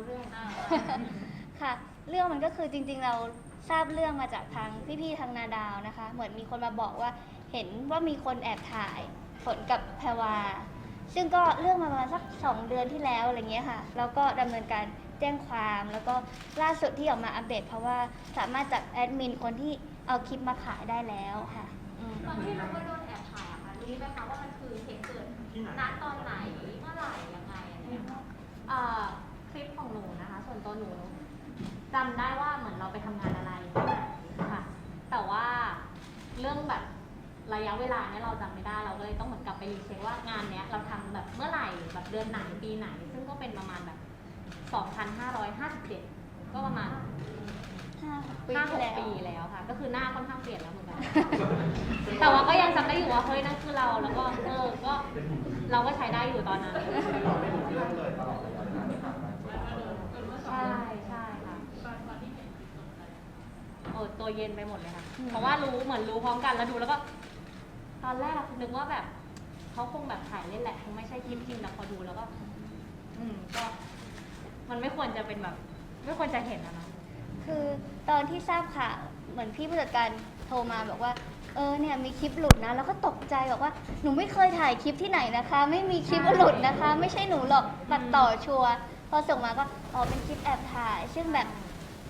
รู้เรื่องค่ะ เรื่องมันก็คือจริง ๆ เราทราบเรื่องมาจากทางพี่ๆทางนาดาวนะคะ เหมือนมีคนมาบอกว่าเห็นว่ามีคนแอบถ่ายฝนกับแพรวา ซึ่งก็เรื่องมาประมาณสักสองเดือนที่แล้วอะไรเงี้ยค่ะ แล้วก็ดำเนินการแจ้งความแล้วก็ล่าสุดที่ออกมาอัปเดต เพราะว่าสามารถจับแอดมินคนที่เอาคลิปมาขายได้แล้วค่ะอืม ตอนที่รู้ว่าโดนแอบถ่ายอะค่ะรู้ไหมคะว่ามันคือเหตุเกิดณตอนไหนเมื่อไหร่ยังไงอะไรอย่างเงี้ยค่ะเอ่อ คลิปของหนูนะคะ ส่วนตัวหนูจำได้ว่าเหมือนเราไปทำงานอะไรค่ะ แต่ว่าเรื่องแบบระยะเวลาเนี่ยเราจำไม่ได้เราก็เลยต้องเหมือนกลับไปรีเช็คว่างานเนี้ยเราทำแบบเมื่อไหร่แบบเดือนไหนปีไหน ซึ่งก็เป็นประมาณแบบ 2,557 ก็ประมาณ ห้าหกปีห้าหกแล้วปีแล้วค่ะ ก็คือหน้าค่อนข้างเปลี่ยนแล้วเหมือนกัน แต่ว่าก็ยังจำได้อยู่ว่าเฮ้ยนั่นคือเราแล้วก็เออก็เราก็ใช้ได้อยู่ตอนนั้นเราไม่รู้เรื่องเลยตลอดระยะเวลาที่ผ่านมา ใช่ใช่ค่ะโอ้ ตัวเย็นไปหมดเลยค่ะ เพราะว่ารู้เหมือนรู้พร้อมกันแล้วดูแล้วก็ ตอนแรกนึกว่าแบบเขาคงแบบถ่ายเล่นแหละคงไม่ใช่คลิปจริงแต่พอดูแล้วก็ อืมก็ มันไม่ควรจะเป็นแบบ ไม่ควรจะเห็นอะเนาะคือตอนที่ทราบข่าวเหมือนพี่ผู้จัดการโทรมาบอกว่า เออเนี่ยมีคลิปหลุดนะ แล้วก็ตกใจบอกว่าหนูไม่เคยถ่ายคลิปที่ไหนนะคะ ไม่มีคลิปหลุดนะคะ ไม่ใช่หนูหรอกตัดต่อชัวร์พอส่งมาก็อ๋อเป็นคลิปแอบถ่าย ซึ่งแบบ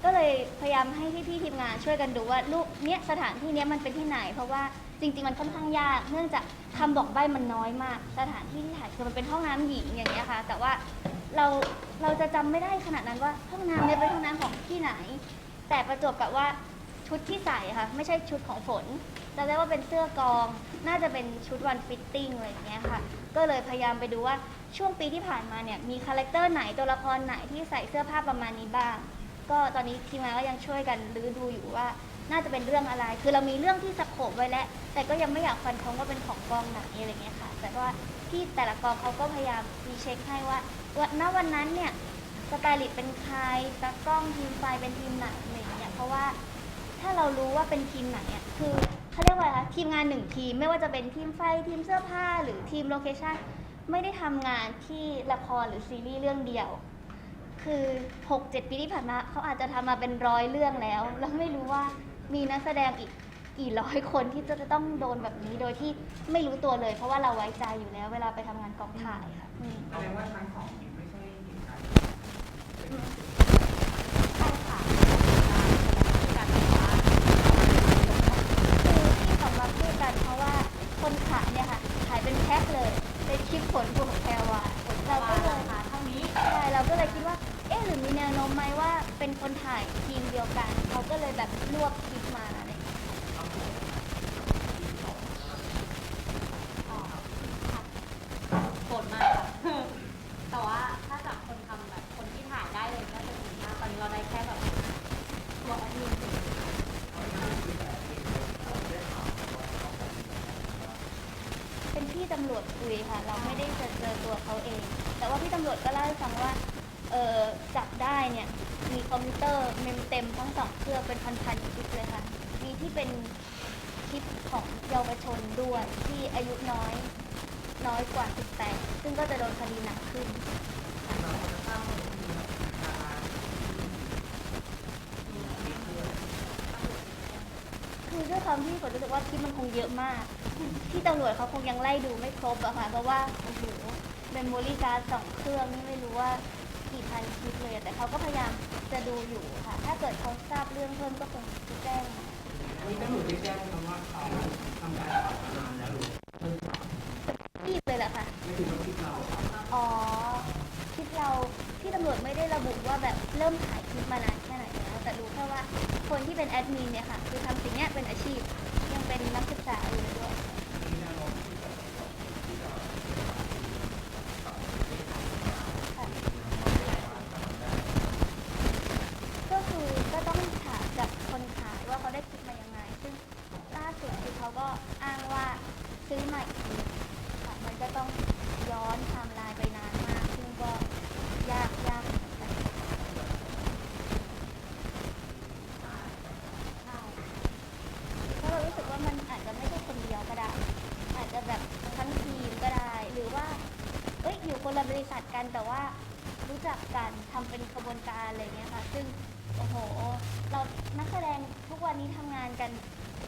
ก็เลยพยายามให้พี่ๆทีมงานช่วยกันดูว่ารูปเนี้ยสถานที่เนี้ยมันเป็นที่ไหน เพราะว่าจริง ๆ มันค่อนข้างยาก เนื่องจากคำบอกใบ้มันน้อยมาก สถานที่ที่ถ่ายคือมันเป็นห้องน้ำหญิงอย่างเงี้ยค่ะ แต่ว่าเราเราจะจำไม่ได้ขนาดนั้นว่าห้องน้ำเนี่ยเป็นห้องน้ำของที่ไหน แต่ประจวบกับว่าชุดที่ใส่ค่ะ ไม่ใช่ชุดของฝนจำได้ว่าเป็นเสื้อกอง น่าจะเป็นชุดวันฟิตติ้งอะไรอย่างเงี้ยค่ะ ก็เลยพยายามไปดูว่าช่วงปีที่ผ่านมาเนี่ยมีคาแรคเตอร์ไหนตัวละครไหนที่ใส่เสื้อผ้าประมาณนี้บ้าง ก็ตอนนี้ทีมงานก็ยังช่วยกันรื้อดูอยู่ว่า น่าจะเป็นเรื่องอะไร คือเรามีเรื่องที่สโคบไว้แล้ว แต่ก็ยังไม่อยากฟันธงว่าเป็นของกองไหนอะไรเงี้ยค่ะ แต่ว่าที่แต่ละกองเขาก็พยายามมีเช็คให้ว่าวันณวันนั้นเนี่ยสไตลิสต์เป็นใครตากล้องทีมไฟเป็นทีมไหนอะไรเงี้ยเพราะว่าถ้าเรารู้ว่าเป็นทีมไหนอะคือเขาเรียกว่าอะไรคะทีมงานหนึ่งทีมไม่ว่าจะเป็นทีมไฟทีมเสื้อผ้าหรือทีมโลเคชั่นไม่ได้ทำงานที่ละครหรือซีรีส์เรื่องเดียว คือ6-7ปีที่ผ่านมาเขาอาจจะทำมาเป็นร้อยเรื่องแล้ว แล้วไม่รู้ว่ามีนักแสดงอีกกี่ร้อยคนที่จะต้องโดนแบบนี้โดยที่ไม่รู้ตัวเลย เพราะว่าเราไว้ใจอยู่แล้ว เวลาไปทำงานกองถ่ายค่ะอืม แสดงว่าทั้งสองคลิปไม่ใช่เหตุการณ์ ใช่ค่ะการแบบว่า คือที่ออกมาพูดกันเพราะว่าคนขายเนี่ยค่ะ ขายเป็นแพ็คเลย เป็นคลิปผลบวกแพรวาเราก็เลย ค่ะเท่านี้ ใช่เราก็เลยคิดว่า เอ๊ะหรือมีแนวโน้มไหมว่าเป็นคนถ่ายทีมเดียวกัน เขาก็เลยแบบรวบคลิปมาอะไรอย่างเงี้ย อ๋อค่ะโกรธมากค่ะ แต่ว่าถ้าจากคนทำแบบคนที่ถ่ายได้เลยก็จะดีมาก ตอนนี้เราได้แค่แบบตัวแอดมิน เป็นพี่ตำรวจคุ ยค่ะ เราไม่ได้จอเจอตัวเขาเอง แต่ว่าพี่ตำรวจก็เล่าให้ฟังว่าเออจับได้เนี่ยมีคอมพิวเตอร์เมมเต็มทั้งสองเครื่องเป็นพันๆคลิปเลยค่ะ มีที่เป็นคลิปของเยาวชนด้วยที่อายุน้อยน้อยกว่า 18 ซึ่งก็จะโดนคดีหนักขึ้นคือ ด้วยความที่ผมรู้สึกว่าคลิปมันคงเยอะมาก ที่ตำรวจเขาคงยังไล่ดูไม่ครบอะค่ะเพราะว่าโอ้โหเมมโมรี่การ์ดสองเครื่องนี่ไม่รู้ว่ากี่พันคลิปเลยอะแต่เขาก็พยายามจะดูอยู่ค่ะ ถ้าเกิดเขาทราบเรื่องเพิ่มก็คงจะแจ้งมาอันนี้ตำรวจได้แจ้งคำว่าเขาทำการข่าวมานานแล้วหรือเพิ่งทราบรีบเลยแหละค่ะไม่ถึงว่าคลิปเราครับอ๋อคลิปเราที่ตำรวจไม่ได้ระบุว่าแบบเริ่มถ่ายคลิปมานานแค่ไหนแล้วแต่รู้แค่ว่าคนที่เป็นแอดมินเนี่ยค่ะ คือทำสิ่งเนี้ยเป็น อาชีพ ยังเป็นนักศึกษาอยู่เลยด้วยค่ะก็คือก็ต้องถามจากคนขายว่าเขาได้คิดมายังไง ซึ่งล่าสุดคือเขาก็อ้างว่าซื้อใหมันก็ต้องย้อนไทม์ไลน์ไปนานมาก ซึ่งก็ยากยากเหมือนกันใช่เพราะเรารู้สึกว่ามันอาจจะไม่ใช่คนเดียวก็ได้ อาจจะแบบทั้งทีมก็ได้ หรือว่า เอ้ยอยู่คนละบริษัทกันแต่ว่า รู้จักกันทำเป็นกระบวนการอะไรเงี้ยค่ะ ซึ่งโอ้โห เรานักแสดงทุก วันนี้ทำงานกัน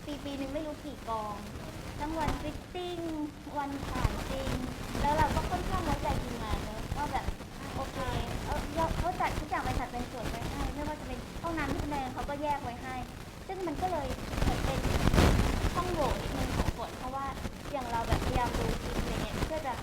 ปีปีหนึ่งไม่รู้กี่กอง ทั้งวันฟิตติ้ง วันถ่ายจริง แล้วเราก็ค่อนข้างไว้ใจทีมงานเนอะว่าแบบโอเคเอาเขาเขาจัดทุกอย่างไปจัดเป็นส่วนไว้ให้ไม่ว่าจะเป็นห้องน้ำที่แสดงเขาก็แยกไว้ให้ ซึ่งมันก็เลยเหมือนเป็นช่องโหว่นิดนึงของฝนเพราะว่าอย่างเราแบบพยายามดูคลิปอะไรเงี้ยเพื่อจะ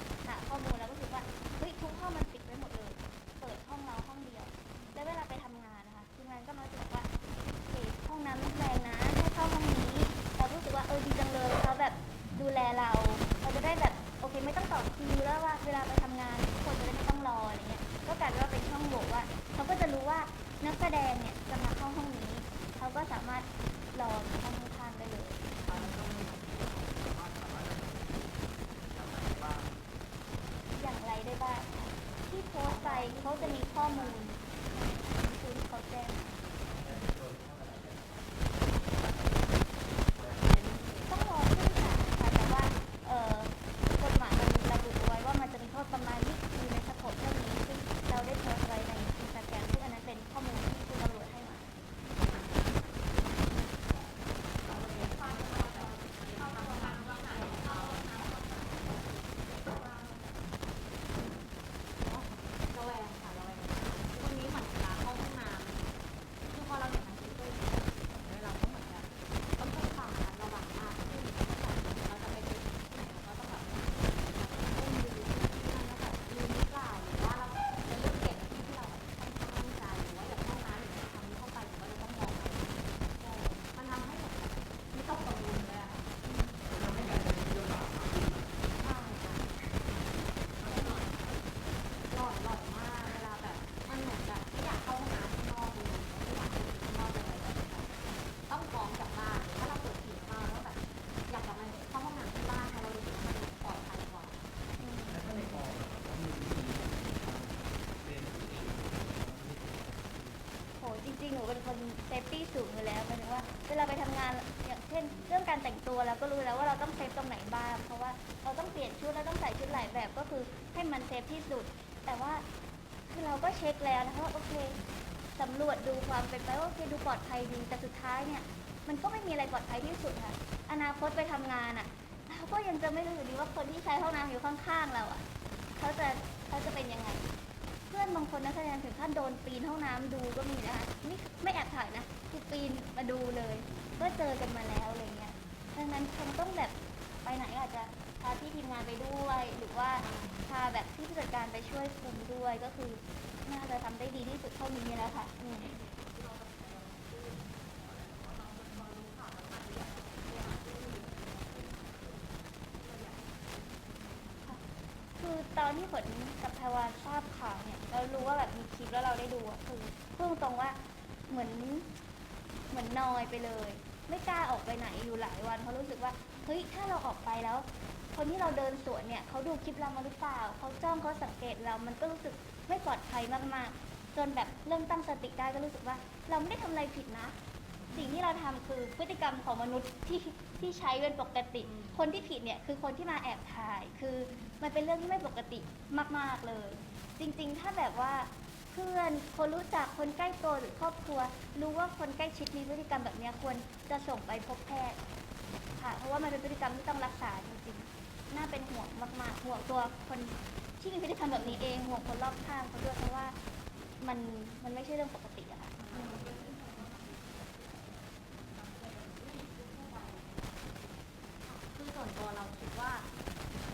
มันเซฟที่สุด แต่ว่าคือเราก็เช็คแล้วนะคะว่าโอเคสำรวจดูความเป็นไปว่าโอเคดูปลอดภัยดีแต่สุดท้ายเนี่ย มันก็ไม่มีอะไรปลอดภัยที่สุดค่ะ อนาคตไปทำงานอะเราก็ยังจะไม่รู้อยู่ดีว่าคนที่ใช้ห้องน้ำอยู่ข้างๆเราอะเขาจะเขาจะเป็นยังไง เพื่อนบางคนนักแสดงถึงขั้นโดนปีนห้องน้ำดูก็มีนะคะนี่ไม่แอบถ่ายนะคือปีนมาดูเลย ก็เจอกันมาแล้วอะไรเงี้ยดังนั้นคงต้องแบบไปไหนอาจจะพาพี่ทีมงานไปด้วย ไปช่วยคุมด้วยก็คือน่าจะทำได้ดีที่สุดเท่านี้แล้วค่ะอืมคือตอนที่ฝนกับแพรวาทราบข่าวเนี่ยเรารู้ว่าแบบมีคลิปแล้วเราได้ดูอะคือพูดตรงว่าเหมือนเหมือนนอยไปเลย ไม่กล้าออกไปไหนอยู่หลายวันเพราะรู้สึกว่าเฮ้ยถ้าเราออกไปแล้ว คนที่เราเดินสวนเนี่ยเขาดูคลิปเรามาหรือเปล่าเขาจ้องเขาสังเกตเรามันก็รู้สึกไม่ปลอดภัยมากๆ จนแบบเริ่มตั้งสติได้ก็รู้สึกว่า เราไม่ได้ทำอะไรผิดนะ สิ่งที่เราทำคือพฤติกรรมของมนุษย์ที่ที่ใช้เป็นปกติ คนที่ผิดเนี่ยคือคนที่มาแอบถ่าย คือมันเป็นเรื่องที่ไม่ปกติมากๆเลย จริงๆ ถ้าแบบว่าเพื่อนคนรู้จักคนใกล้ตัวหรือครอบครัว รู้ว่าคนใกล้ชิดมีพฤติกรรมแบบนี้ควรจะส่งไปพบแพทย์ค่ะ เพราะว่ามันเป็นพฤติกรรมที่ต้องรักษาจริงๆ น่าเป็นห่วงมากๆห่วงตัวคนที่มีพฤติกรรมแบบนี้เองห่วงคนรอบข้างเขาด้วยเพราะว่ามันมันไม่ใช่เรื่องปกติอะค่ะคือส่วนตัวเราคิดว่า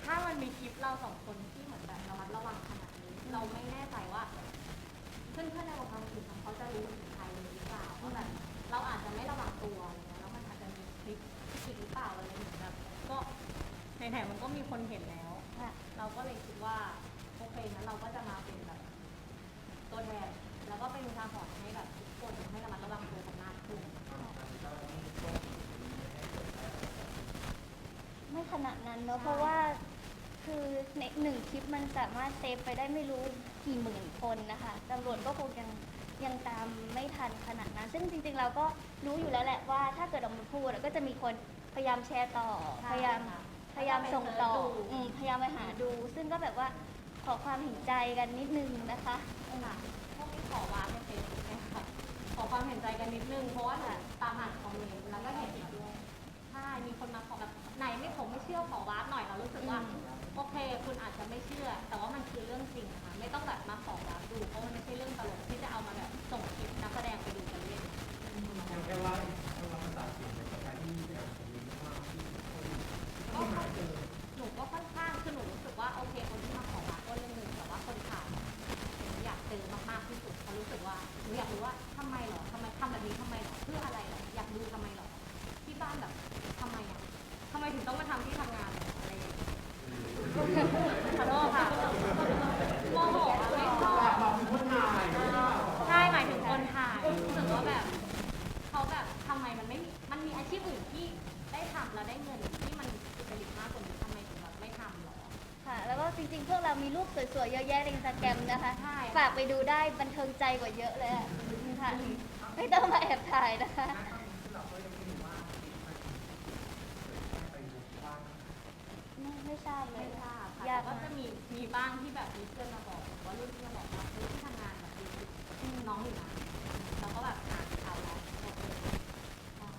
ถ้ามันมีคลิปเราสองคนที่เหมือนแบบระมัดระวังขนาดนี้ เราไม่แน่ใจว่าเพื่อนๆในวงการบันเทิงเขาจะรู้ถึงใครหรือเปล่าว่าแบบเราอาจจะไม่ระวังตัวอะไรเงี้ยแล้วมันอาจจะมีคลิปผิดหรือเปล่าอะไรอย่างเงี้ยแบบก็ ไหนๆมันก็มีคนเห็นแล้ว ค่ะ เราก็เลยคิดว่าโอเคงั้นเราก็จะมาเป็นแบบตัวแทนแล้วก็เป็นอุทาหรณ์ให้แบบทุกคนให้ระมัดระวังตัวกันมากขึ้นไม่ขนาดนั้นเนอะเพราะว่าคือในหนึ่งคลิปมันสามารถเซฟไปได้ไม่รู้กี่หมื่นคนนะคะตำรวจก็คงยังยังตามไม่ทันขนาดนั้น ซึ่งจริงๆเราก็รู้อยู่แล้วแหละว่าถ้าเกิดออกมาพูดอะก็จะมีคนพยายามแชร์ต่อใช่พยายามค่ะ พยายามส่งต่อแล้วก็ไปเสิร์ชดูอืมพยายามไปหาดู ซึ่งก็แบบว่าขอความเห็นใจกันนิดนึงนะคะค่ะพวกนี้ขอวางในเฟซบุ๊กนะคะขอความเห็นใจกันนิดนึง เพราะว่าแบบตามอ่านคอมเมนต์แล้วก็เห็นแบบใช่มีคนมาขอแบบไหนไม่ผมไม่เชื่อขอวาร์ปหน่อยเรารู้สึกว่าอืมโอเค คุณอาจจะไม่เชื่อ แต่ว่ามันคือเรื่องจริงนะคะไม่ต้องแบบมาขอวาร์ปดูเพราะมันไม่ใช่เรื่องตลกที่จะเอามาแบบส่งคลิปนักแสดงไป ม่มีมันมีอาชีพอื่นที่ได้ทำแล้วได้เงินที่มันสุจริตมากกว่านี้ทำไมถึงแบบไม่ทำหรอ ค่ะ แล้วก็จริงๆ พวกเรามีรูปสวยๆ เยอะแยะในอินสตาแกรมนะคะ ใช่ ฝากไปดูได้บันเทิงใจกว่าเยอะเลยอะค่ะ ไม่ต้องมาแอบถ่ายนะคะเราก็ยังไม่รู้ว่าไปดูว่าไม่ไม่ทราบเลไม่ย ทราบค่ะยากแต่ก็มากจะมีมีบ้างที่แบบมีเพื่อนมาบอกว่ารุ่นเพื่อนบอกว่าเฮ้ยที่ทำงานแบบดีน้องอยู่นะเราก็แบบอ่านข่าวแล้วโอเคใช่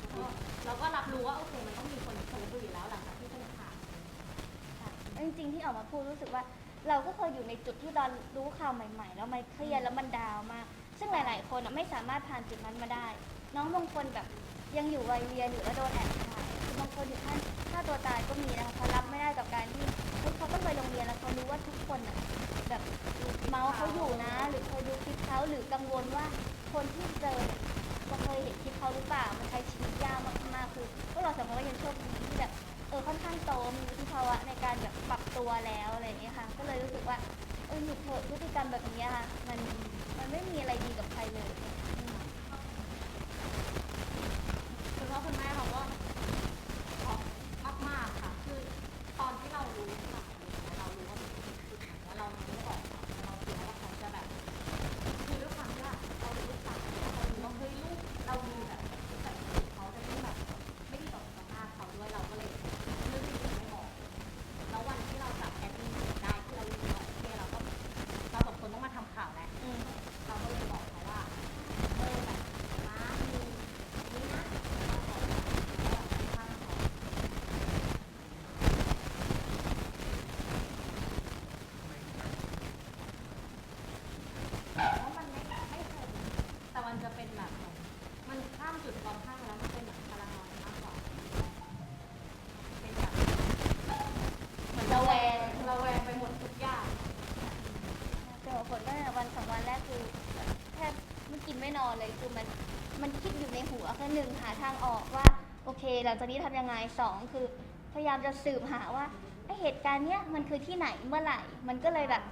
แล้วก็เราก็รับรู้ว่าโอเคมันต้องมีคนคนดูอยู่แล้วหลังจากที่เป็นข่าว ค่ะ จริง ๆ ที่ออกมาพูดรู้สึกว่า เราก็เคยอยู่ในจุดที่ตอนรู้ข่าวใหม่ ๆ แล้วมันเครียดแล้วมันดาวน์มาก ซึ่งหลาย ๆ คนอะไม่สามารถผ่านจุดนั้นมาได้ น้องบางคนแบบยังอยู่วัยเรียนอยู่แล้วโดนแอบถ่ายคือบางคนถึงขั้นฆ่าตัวตายก็มีนะคะเขารับไม่ได้กับการที่เฮ้ยเขาต้องไปโรงเรียนแล้วเขารู้ว่าทุกคนอะแบบเมาส์เขาอยู่นะ หรือเคยดูคลิปเขาหรือกังวลว่าคนที่เจอเนี่ยจะเคยเห็นคลิปเขาหรือเปล่ามันใช้ชีวิตยากมากๆคือพวกเราสองคนก็ยังโชคดีที่แบบเออค่อนข้างโตมีวุฒิภาวะในการแบบปรับตัวแล้วอะไรอย่างเงี้ยค่ะ ก็เลยรู้สึกว่าเออหยุดเถอะพฤติกรรมแบบนี้ค่ะ มันมันไม่มีอะไรดีกับใครเลยอืม คุณพ่อคุณแม่เขาก็ช็อกมากๆค่ะ คือตอนที่เรารู้ข่าวเนี่ยเรารู้ว่ามันเป็นจุดไหนแล้วเราไม่ได้บอกเขาเรากลัวว่าเขาจะแบบ คือด้วยความที่ว่าเราเป็นลูกสาวเรารู้ว่าเฮ้ยลูกเรามีแบบแบบเขาจะต้องแบบไม่ดีต่อสุขภาพเขาด้วยเราก็เลยเลือกที่จะไม่บอก แล้ววันที่เราจับแอดมินได้ที่เรารู้ว่าโอเคเราก็เราสองคนต้องมาทำข่าวแล้ว อืม เราก็เลยบอกเขาว่าเออแบบม้ามีนี่นะเราขอแบบไม่ข้างเขาเพราะมันไม่ไม่เคยแต่มันจะเป็นแบบเหมือนมันข้ามจุดความข้างแล้วมันเป็นแบบพลังงานมากกว่าเป็นแบบเหมือนระแวงระแวงไปหมดทุกอย่าง เจอผลก็วันสองวันแรกคือแบบแทบไม่กินไม่นอนเลยคือมันมันคิดอยู่ในหัวคือหนึ่งหาทางออกว่าโอเค หลังจากนี้ทำยังไงสองคือ พยายามจะสืบหาว่าไอเหตุการณ์เนี้ยมันคือที่ไหนเมื่อไหร่ มันก็เลยแบบ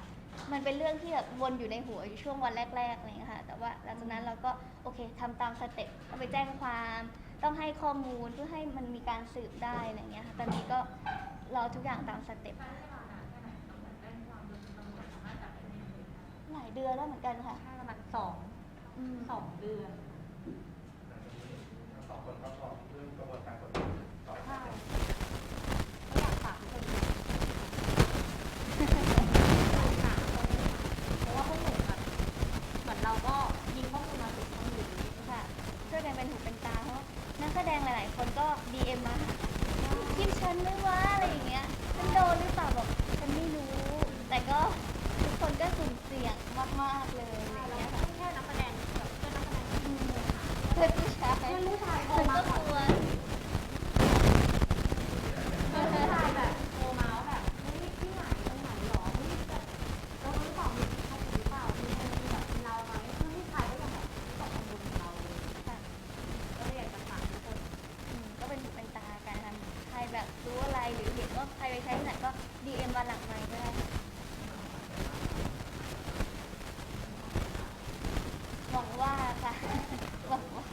มันเป็นเรื่องที่แบบวนอยู่ในหัวอยู่ช่วงวันแรกๆอะไรอย่างเงี้ยค่ะ แต่ว่าหลังจากนั้นเราก็โอเคทำตามสเต็ปต้องไปแจ้งความ ต้องให้ข้อมูลเพื่อให้มันมีการสืบได้อะไรอย่างเงี้ยค่ะ ตอนนี้ก็รอทุกอย่างตามสเต็ปหลายเดือนแล้วเหมือนกันค่ะใช่ประมาณสองอืมสองเดือน สองคนก็พร้อมเรื่องกระบวนการกฎหมายต่อไป ใช่ไม่อยากฝากทุกคนดูหาคนเพราะว่าพวกหนูแบบเหมือนเราก็ยิงข้อมูลมาถึงคนอื่นนี้ ค่ะช่วยกันเป็นหูเป็นตาเพราะนักแสดงหลาย ๆ คนก็ DM มาหาคิมฉันไม่ว่าอะไรอย่างเงี้ยฉันโดนหรือเปล่าบอกฉันไม่รู้ แต่ก็ทุกคนก็สุ่มเสี่ยงมาก ๆ เลยอะไรอย่าง เรา เงี้ย ไม่ ค่ะ ใช่แค่นักแสดงแบบเพื่อนนักแสดงที่มีปัญหา เพื่อนผู้ชาย เพื่อนผู้ชายโทร ฉัน มา ก็ ก่อน กลัว เพื่อนผู้ชายแบบโทรมาว่าแบบเฮ้ยที่ไหนตรงไหนหรอเฮ้ยแบบเรารู้เปล่ามีใครหรือเปล่ามีคนมีแบบเราไหมเพื่อนผู้ชายก็ยังแบบตกกังวลกับเราเลย ค่ะ ก็เลยอยากจะฝากทุกคน อืมก็เป็นหูเป็นตากันค่ะใครแบบรู้อะไรหรือเห็นว่าใครไปใช้ที่ไหนก็ DM มาหลังไมค์ก็ได้ค่ะหวังว่าค่ะ หวังว่า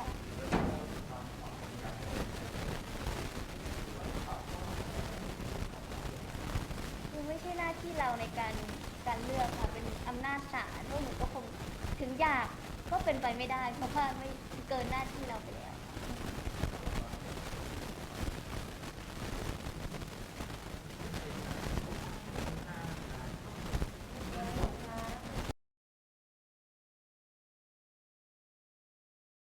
คือไม่ใช่หน้าที่เราใน การการเลือกค่ะเป็นอำนาจศาลพวกหนูก็คงถึงอยากก็เป็นไปไม่ได้ เพราะว่าไม่เกินหน้าที่เราไป